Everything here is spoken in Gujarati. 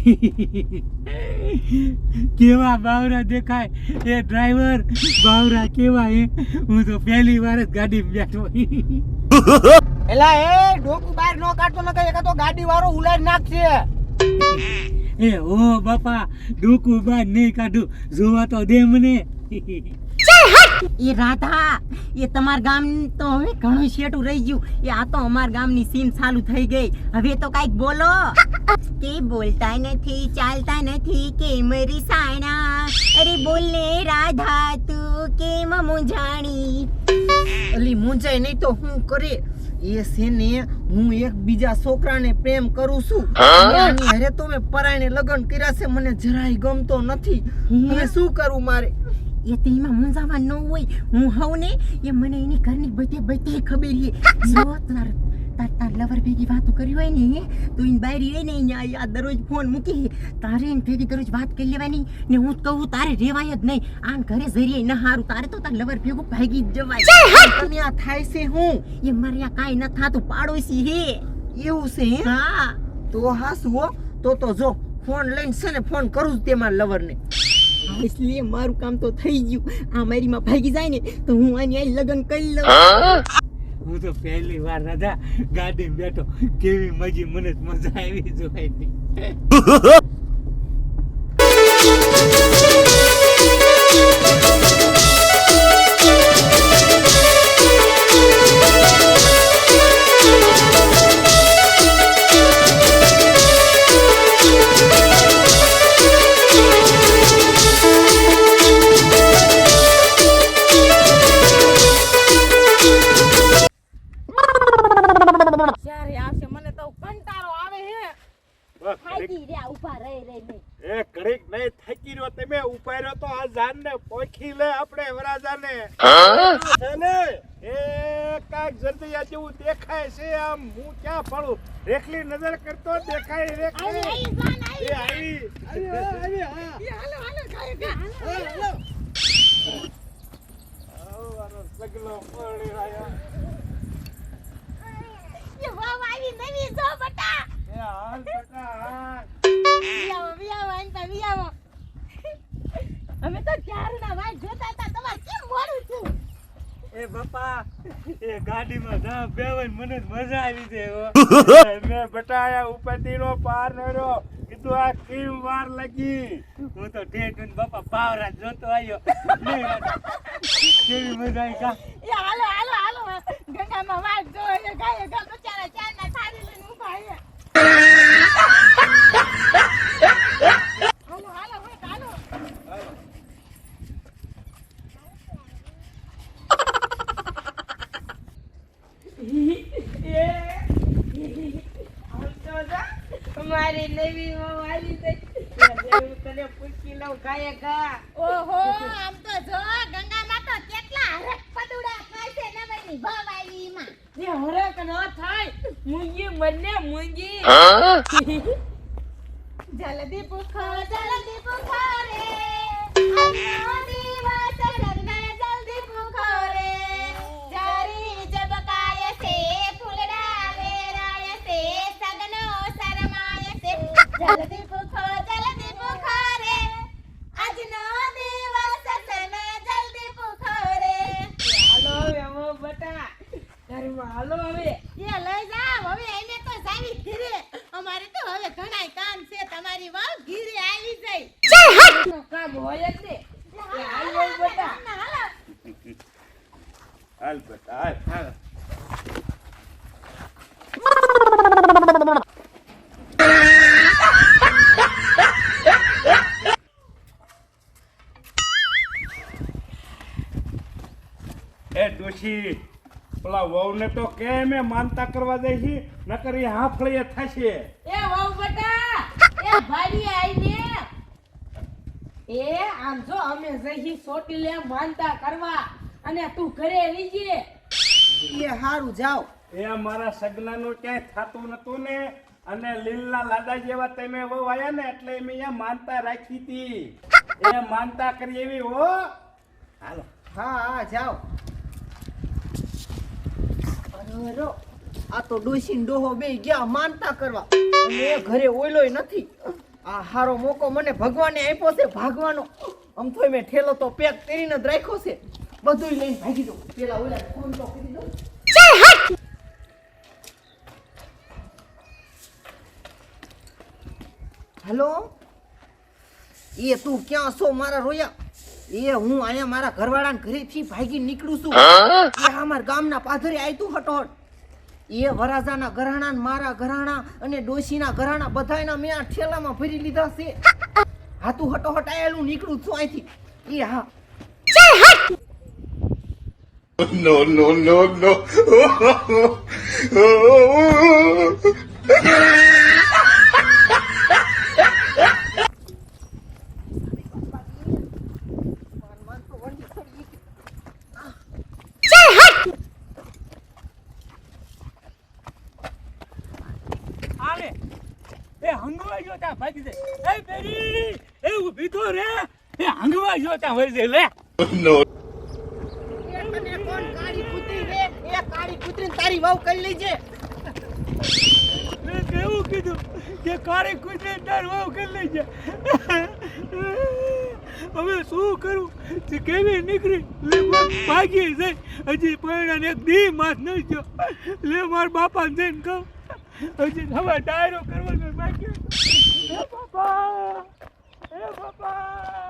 કેવા બાવરા દેખાય? એ ડ્રાઈવર બાવરા કેવા એ હું તો પહેલી વાર જ ગાડી બેઠો એલા એ ડોકું બહાર નો કાઢતો ન એક તો ગાડી વાળો ઉલાઈ નાખશે. એ ઓ બાપા ડોકું બાર નહીં કાઢું. જોવા તો દે મને. એ રાધા એ તમારા ગામ તો હવે ઘણું શેઠું રહી ગયું. એ આ તો અમારા ગામની સીમ ચાલુ થઈ ગઈ. હવે તો કાઈક બોલો. કે બોલતા નથી ચાલતા નથી કેમ મરી સાણા. અરે બોલ ને રાધા તું કેમ મૂંઝાણી? અલી મૂંઝાય નહીં તો હું કરે? એ છે ને હું એક બીજા છોકરાને પ્રેમ કરું છું? અરે તો મેં પરાયણે લગ્ન કર્યા છે મને જરાય ગમતો નથી. હવે શું કરું મારે? એ તો એમાં મૂંઝાવા ન હોય હું હોઉં ને એ મને એની ઘરની બધી બધી ખબર છે જો તાર તાર તાર લવર ભેગી વાતો કરી હોય ને તો એને બારી રહી ને અહીંયા આ દરરોજ ફોન મૂકી તારે એને ભેગી દરરોજ વાત કરી લેવાની ને હું કહું તારે રેવાય જ નહીં આમ ઘરે જરીએ ન હારું તારે તો તાર લવર ભેગું ભાગી જ જવાય તને આ થાય છે હું એ મારે આ કાંઈ ન થાતું પાડોશી હે એવું છે હા તો હાસુ હો તો તો જો ફોન લઈને છે ને ફોન કરું જ તેમાં લવરને એટલે મારું કામ તો થઈ ગયું આ મારીમાં ભાગી જાય ને તો હું આની આઈ લગ્ન કરી લઉં હું તો પહેલી વાર રાજા ગાડી બેઠો કેવી મજી મને મજા આવી જોવાની થાકી તમે ઉપાડ્યો તો આ જાન ને પોખી લે આપણે વરાજાને. ને એ કાંઈક જલ્દી આ જેવું દેખાય છે આમ હું ક્યાં પડું રેખલી નજર કરતો દેખાય રેખલી. એ આવી. આવી સગલો પડી રહ્યો. એ વાવ આવી નવી જો ગાડીમાં જા બેવન મને મજા આવી છે. મેં બટાયા ઉપરથી નો પાર નર્યો કીધું આ કેમ વાર લાગી? હું તો ઠેઠ થઈને બાપા પાવરા જોતો આવ્યો. કેવી મજા આવી કા? એ હાલો હાલો હાલો. ગંગામાં વાટ જો એ ગાય ગા બચારા ચારના થાળી લઈને ઊભા છે હાલો હાલો હોય હાલો મારી આવી ગઈ. તને પૂછી લઉં ગાય ગા ઓહો આમ તો જો ગંગામાં તો કેટલા હરખ પદુડા થાય છે નવરની ભાવ આવી એમાં. એ હરક ન થાય. મૂંગી મને મૂંગી. જલ્દી પૂખો જલ્દી પૂખો રે આજનો દિવસ લગ્ન હાલો હવે હો બટા ઘરમાં હાલો હવે. એ લઈ જાવ હવે એને તો સારી ઘીરે. અમારે તો હવે ઘણાય કામ છે તમારી વાવ ઘીરે આવી જાય. કામ હોય જ ને. હાલ વહુ હાલ બેટા હાલ હાલ. એ ડોશી પેલા વહુને તો કેમ એ માનતા કરવા દે છે? નકર એ હાફળીએ થશે. એ વહુ બેટા એ ભારી આઈને. એ આમ જો અમે જઈ સોટી લે માનતા કરવા અને તું ઘરે રીજે એ હારું જાવ એ મારા સગનાનું ક્યાંય થતું નતું ને? અને લીલના લાડા જેવા તમે વહુ આવ્યા ને એટલે મેં અહીંયા માનતા રાખી હતી. એ માનતા કરી એવી હો. હાલો. હા હા જાઓ. અરે આ તો ડોસીન ડોહો બે ગયા માનતા કરવા. અને એ ઘરે ઓયલોય નથી. આ હારો મોકો મને ભગવાને આપ્યો છે ભાગવાનો. આમ તો મેં ઠેલો તો પેક કરીને જ રાખ્યો છે. બધુંય લઈને ભાગી દઉં પેલા ઓલા ફોન તો કરી દઉં. હેલો? એ તું ક્યાં છો મારા રોયા? એ હું અહીંયા મારા ઘરવાળાના ઘરેથી ભાગી નીકળું છું. એ અમારા ગામના પાથરે આયતું હટોટ. એ વરાજાના ઘરાણા ને મારા ઘરાણા અને ડોશીના ઘરાણા બધાયના મેં આ ઠેલામાં ભરી લીધા છે. હાતું હટો હટાયેલું નીકળું છું અહીંથી. એ હા. No, no, no, no. આવે એ હંગવા જોતા ભાગી દે. એ બેરી એ ઊભી તો રે. એ હંગવા જોતા હોય છે લે. એ તને કોણ કાળી કૂતરી રે એ કાળી કૂતરીને તારી વહુ કરી લેજે. મેં કેવું કીધું કે કાળી કુતરે તાર વાવ કરી લેજે. હવે શું કરું? તે કેવી નીકળી? લે ભાગી જાય. હજી પરિણામ એક દી માસ નહીં થયો. લે માર બાપા જઈને કહું. હજી હવે ડાયરો કરવાનો બાકી હે બાપા હે બાપા.